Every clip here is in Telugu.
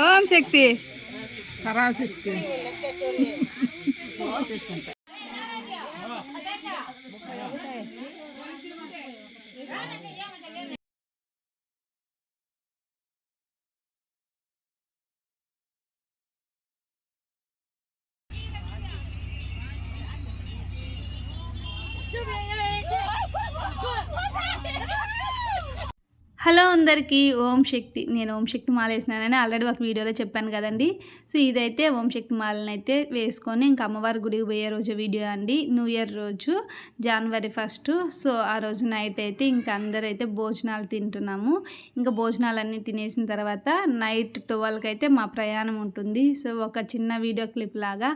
ఓం శక్తి. పరాశక్తి. హలో అందరికీ ఓం శక్తి. నేను ఓం శక్తి మాల వేసినానని ఆల్రెడీ ఒక వీడియోలో చెప్పాను కదండి. సో ఇదైతే ఓం శక్తి మాలను అయితే వేసుకొని ఇంకా అమ్మవారి గుడికి పోయే రోజు వీడియో అండి. న్యూ ఇయర్ రోజు జనవరి ఫస్ట్. సో ఆ రోజు నైట్ అయితే ఇంకా అందరైతే భోజనాలు తింటున్నాము. ఇంకా భోజనాలన్నీ తినేసిన తర్వాత నైట్ ట్వెల్వ్కి అయితే మా ప్రయాణం ఉంటుంది. సో ఒక చిన్న వీడియో క్లిప్ లాగా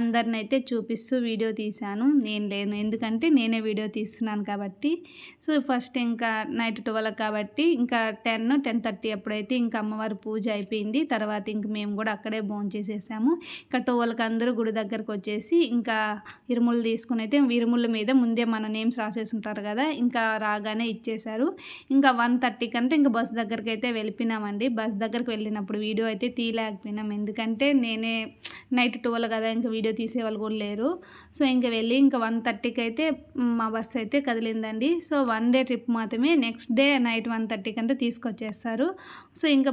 అందరిని అయితే చూపిస్తూ వీడియో తీశాను. నేను లేను. ఎందుకంటే నేనే వీడియో తీస్తున్నాను కాబట్టి. సో ఫస్ట్ ఇంకా నైట్ ట్వెల్వ్ కాబట్టి ఇంకా టెన్ టెన్ థర్టీ అప్పుడైతే ఇంకా అమ్మవారి పూజ అయిపోయింది. తర్వాత ఇంక మేము కూడా అక్కడే భోంచేసేసాము ఇంకా ట్వెల్వ్కి అందరూ గుడి దగ్గరకు వచ్చేసి ఇంకా ఇరుములు తీసుకుని అయితే ఇరుముల మీద ముందే మన నేమ్స్ రాసేసి ఉంటారు కదా ఇంకా రాగానే ఇచ్చేశారు. ఇంకా వన్ థర్టీకి అంతా ఇంకా బస్ దగ్గరికి అయితే వెళ్ళిపోయినామండి. బస్ దగ్గరికి వెళ్ళినప్పుడు వీడియో అయితే తీయలేకపోయినాం. ఎందుకంటే నేనే నైట్ టువల్ కదా ఇంకా వీడియో తీసే వాళ్ళు కూడా లేరు. సో ఇంకా వెళ్ళి ఇంకా వన్ థర్టీకి అయితే మా బస్సు అయితే కదిలిందండి. సో వన్ డే ట్రిప్ మాత్రమే next day night one thirty థర్టీకి అంతా తీసుకొచ్చేస్తారు. సో ఇంకా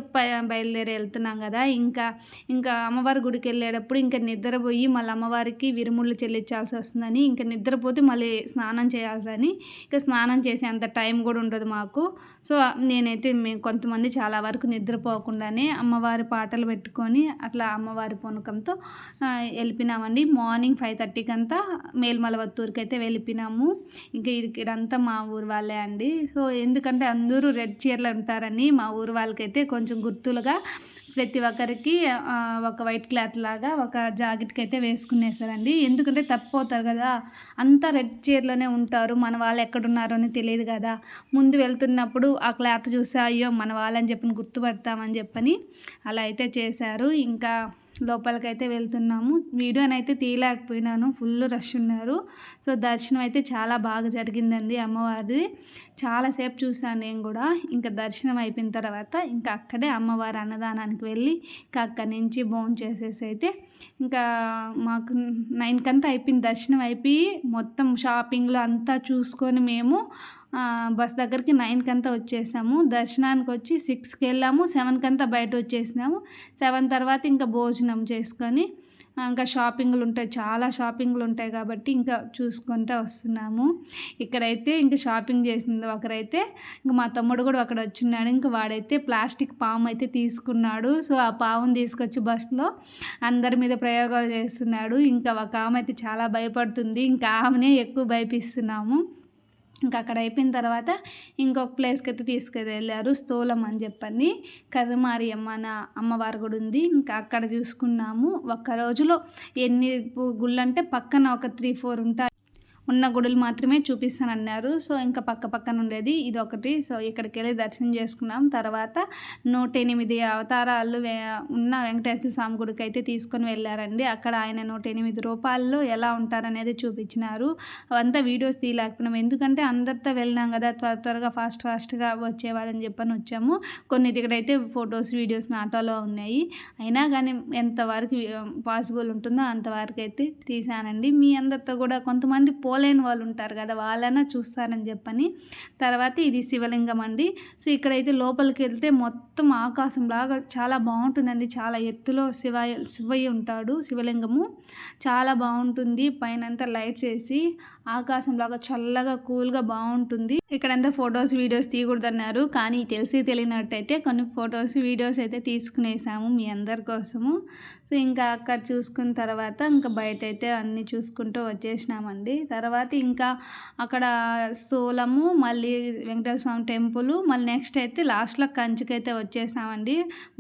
బయలుదేరి వెళ్తున్నాం కదా. ఇంకా ఇంకా అమ్మవారి గుడికి వెళ్ళేటప్పుడు ఇంకా నిద్రపోయి మళ్ళీ అమ్మవారికి విరుముళ్ళు చెల్లించాల్సి వస్తుందని ఇంకా నిద్రపోతే మళ్ళీ స్నానం చేయాల్సని ఇంకా స్నానం చేసే అంత టైం కూడా ఉండదు మాకు. సో నేనైతే మేము కొంతమంది చాలా వరకు నిద్రపోకుండానే అమ్మవారి పాటలు పెట్టుకొని అట్లా అమ్మవారి పూనకంతో వెళ్ళిపోయినామండి. మార్నింగ్ ఫైవ్ థర్టీకి అంతా మేల్మలవత్తూరుకి అయితే వెళ్ళిపోయినాము. ఇంకా ఇక్కడంతా మా ఊరు వాళ్ళే అండి. సో ఎందుకంటే అందరూ రెడ్ చీరలు ఉంటారని మా ఊరు వాళ్ళకైతే కొంచెం గుర్తులుగా ప్రతి ఒక్కరికి ఒక వైట్ క్లాత్ లాగా ఒక జాకెట్కి అయితే వేసుకునేసారండి ఎందుకంటే తప్పిపోతారు కదా అంతా రెడ్ చీరలోనే ఉంటారు మన వాళ్ళు ఎక్కడున్నారో అని తెలియదు కదా. ముందు వెళ్తున్నప్పుడు ఆ క్లాత్ చూసి అయ్యో మన వాళ్ళని చెప్పని గుర్తుపడతామని చెప్పని అలా అయితే చేశారు. ఇంకా లోపలికైతే వెళ్తున్నాము. వీడియోనైతే తీయలేకపోయినాను. ఫుల్ రష్ ఉన్నారు. సో దర్శనం అయితే చాలా బాగా జరిగిందండి అమ్మవారిది. చాలాసేపు చూసాను నేను కూడా. ఇంకా దర్శనం అయిపోయిన తర్వాత ఇంకా అక్కడే అమ్మవారి అన్నదానానికి వెళ్ళి ఇంకా అక్కడి నుంచి భోజనం చేసేసి అయితే ఇంకా మాకు నైన్కంతా అయిపోయింది. దర్శనం అయిపోయి మొత్తం షాపింగ్లో అంతా చూసుకొని మేము బస్ దగ్గరికి నైన్కి అంతా వచ్చేసాము. దర్శనానికి వచ్చి సిక్స్కి వెళ్ళాము. సెవెన్కి అంతా బయట వచ్చేసినాము. సెవెన్ తర్వాత ఇంకా భోజనం చేసుకొని ఇంకా షాపింగ్లు ఉంటాయి. చాలా షాపింగ్లు ఉంటాయి కాబట్టి ఇంకా చూసుకుంటూ వస్తున్నాము. ఇక్కడైతే ఇంకా షాపింగ్ చేసింది ఒకరైతే ఇంకా మా తమ్ముడు కూడా అక్కడ వచ్చిన్నాడు. ఇంకా వాడైతే ప్లాస్టిక్ పాము అయితే తీసుకున్నాడు. సో ఆ పాముని తీసుకొచ్చి బస్సులో అందరి మీద ప్రయోగాలు చేస్తున్నాడు. ఇంకా ఒక ఆమె అయితే చాలా భయపడుతుంది. ఇంకా ఆమెనే ఎక్కువ భయపిస్తున్నాము. ఇంకా అక్కడ అయిపోయిన తర్వాత ఇంకొక ప్లేస్కి అయితే తీసుకెళ్ళారు స్థూలం అని చెప్పని. కర్రమారి అమ్మ అన్న అమ్మవారు కూడా ఉంది. ఇంకా అక్కడ చూసుకున్నాము. ఒక్క రోజులో ఎన్ని గుళ్ళంటే గుళ్ళు అంటే పక్కన ఒక త్రీ ఫోర్ ఉంటాయి. ఉన్న గుడులు మాత్రమే చూపిస్తానన్నారు. సో ఇంకా పక్క పక్కన ఉండేది ఇది ఒకటి సో ఇక్కడికి వెళ్ళి దర్శనం చేసుకున్నాం. తర్వాత నూట ఎనిమిది అవతారాలు ఉన్న వెంకటేశ్వర స్వామి గుడికి అయితే తీసుకొని వెళ్ళారండి. అక్కడ ఆయన నూట ఎనిమిది రూపాయల్లో ఎలా ఉంటారనేది చూపించినారు. అవంతా వీడియోస్ తీయలేకపోయినాం. ఎందుకంటే అందరితో వెళ్ళినాం కదా త్వర త్వరగా ఫాస్ట్ ఫాస్ట్గా వచ్చేవాళ్ళని చెప్పని వచ్చాము. కొన్ని ఇక్కడైతే ఫొటోస్ వీడియోస్ ఆటోలో ఉన్నాయి. అయినా కానీ ఎంతవరకు పాసిబుల్ ఉంటుందో అంతవరకు అయితే తీసానండి మీ అందరితో కూడా కొంతమంది పో పోలేని వాళ్ళు ఉంటారు కదా వాళ్ళైనా చూస్తారని చెప్పని. తర్వాత ఇది శివలింగం అండి. సో ఇక్కడైతే లోపలికి వెళ్తే మొత్తం ఆకాశం లాగా చాలా బాగుంటుందండి. చాలా ఎత్తులో శివ శివయ్య ఉంటాడు శివలింగము. చాలా బాగుంటుంది. పైన అంతా లైట్స్ వేసి ఆకాశం లాగా చల్లగా కూల్గా బాగుంటుంది. ఇక్కడంతా ఫొటోస్ వీడియోస్ తీయకూడదన్నారు. కానీ తెలిసి తెలియనట్టయితే కొన్ని ఫొటోస్ వీడియోస్ అయితే తీసుకునేసాము మీ అందరి కోసము. సో ఇంకా అక్కడ చూసుకున్న తర్వాత ఇంకా బయట అయితే అన్నీ చూసుకుంటూ వచ్చేసినామండి. తర్వాత తర్వాత ఇంకా అక్కడ స్థూలము మళ్ళీ వెంకటేశ్వర స్వామి టెంపుల్ మళ్ళీ నెక్స్ట్ అయితే లాస్ట్లో కంచికి అయితే వచ్చేసామండి.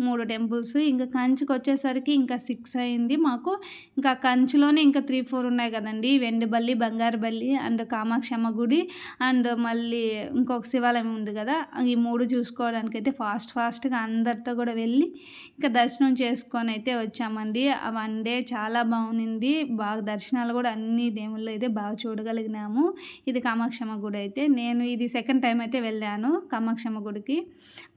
మూడు టెంపుల్స్. ఇంకా కంచికి వచ్చేసరికి ఇంకా సిక్స్ అయింది మాకు. ఇంకా కంచిలోనే ఇంకా త్రీ ఫోర్ ఉన్నాయి కదండి. వెండిబల్లి బంగారుబల్లి అండ్ కామాక్షమ్మ గుడి అండ్ మళ్ళీ ఇంకొక శివాలయం ఉంది కదా. ఈ మూడు చూసుకోవడానికి అయితే ఫాస్ట్ ఫాస్ట్గా అందరితో కూడా వెళ్ళి ఇంకా దర్శనం చేసుకొని అయితే వచ్చామండి. ఆ వన్ డే చాలా బాగుంది. బాగా దర్శనాలు కూడా అన్ని దేవుళ్ళు అయితే బాగా చూడ చూడగలిగినాము. ఇది కామాక్షమ్మ గుడి అయితే. నేను ఇది సెకండ్ టైం అయితే వెళ్ళాను కామాక్షమ్మ గుడికి.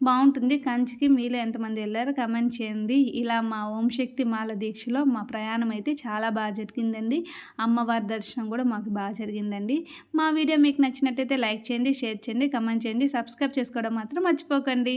బాగుంటుంది. కంచికి మీలో ఎంతమంది వెళ్ళారో కమెంట్ చేయండి. ఇలా మా ఓం శక్తి మాల దీక్షలో మా ప్రయాణం అయితే చాలా బాగా జరిగిందండి. అమ్మవారి దర్శనం కూడా మాకు బాగా జరిగిందండి. మా వీడియో మీకు నచ్చినట్టయితే లైక్ చేయండి షేర్ చేయండి కమెంట్ చేయండి. సబ్స్క్రైబ్ చేసుకోవడం మాత్రం మర్చిపోకండి.